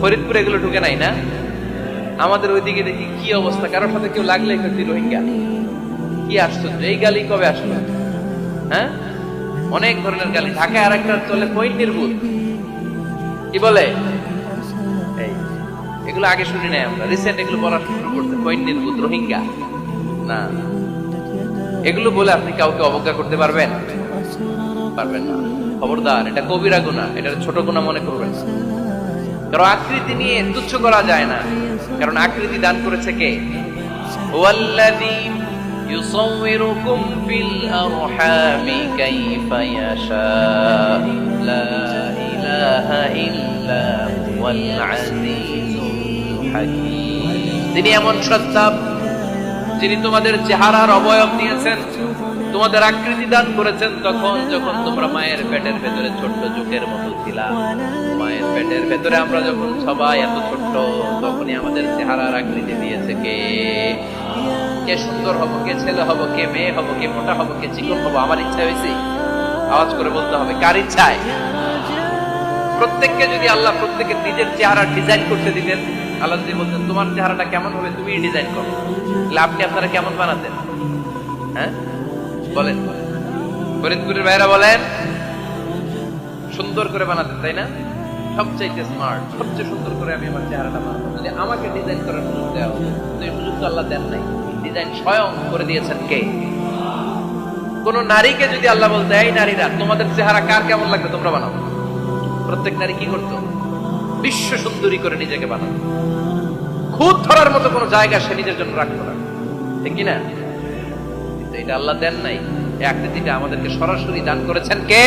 ফরিদপুরে এগুলো ঢুকে নাই না? আমাদের ওইদিকে দেখি কি অবস্থা? কারোর সাথে কেউ লাগলে একটু রোহিঙ্গা। কি আশ্চর্য। এই গালি কবে আসলো? হ্যাঁ? অনেক ধরনের গালি। ঢাকায় আর একটা চলে পয়েন্ট নির্বুত কি বলে? এগুলো আগে শুনি নাই আমরা। রিসেন্ট এগুলো বলা শুরু করতে পয়েন্ট নির্বুত রোহিঙ্গা। না। এগুলো বলে আপনি কাউকে অবজ্ঞা করতে পারবেন? পারবেন না। খবরদার, এটা কবিরা গুণা এটা ছোট গুণা মনে করবেন কারণ আকৃতি নিয়ে তুচ্ছ করা যায় না। কারণ আকৃতি দান করেছে কে? ওয়াল্লাযী ইউসাউবিরুকুম ফিল আরহামি কাইফা ইয়াশা। লা ইলাহা ইল্লা হুয়াল তিনি এমন সত্তা যিনি তোমাদের চেহারার অবয়ব দিয়েছেন, তোমাদের আকৃতি দান করেছেন, তখন যখন তোমরা মায়ের পেটের ভেতরে ছোট্ট যুগের মতো ছিলা, মায়ের পেটের ভেতরে আমরা যখন সবাই এত ছোট্ট, তখনই আমাদের চেহারার আকৃতি দিয়েছে কে? কে সুন্দর হব, কে ছেলে হব, কে মেয়ে হব, কে মোটা হব, কে চিকন হব, আমার ইচ্ছা হয়েছে? আওয়াজ করে বলতে হবে, কার ইচ্ছায়? প্রত্যেককে যদি আল্লাহ প্রত্যেকের নিজের চেহারা ডিজাইন করতে দিতেন আল্লাহ যদি বলতেন, তোমার চেহারাটা কেমন হবে? তুমি ডিজাইন করো। আপনি আপনারা কেমন বানাতেন? হ্যাঁ? বলেন। ফরিদপুরের ভাইরা বলেন, সুন্দর করে বানাতেন, তাই না? সবচাইতে স্মার্ট সবচেয়ে সুন্দর করে আমি আমার চেহারাটা বানাবো। যদি আমাকে ডিজাইন করার সুযোগ দেওয়া হতো এই সুযোগ তো আল্লাহ দেন নাই। ডিজাইন স্বয়ং করে দিয়েছেন কে? কোন নারীকে যদি আল্লাহ বলতে, এই নারীরা, তোমাদের চেহারা কার কেমন লাগবে? তোমরা বানাও। প্রত্যেক নারী কি করতো? বিশ্ব সুন্দরী করে নিজেকে বানাবে। খুদ ধরার মতো কোনো জায়গা সে নিজের জন্য রাখতো না। ঠিক কিনা? কিন্তু এটা আল্লাহ দেন নাই। এই আকৃতিটা আমাদেরকে সরাসরি দান করেছেন কে?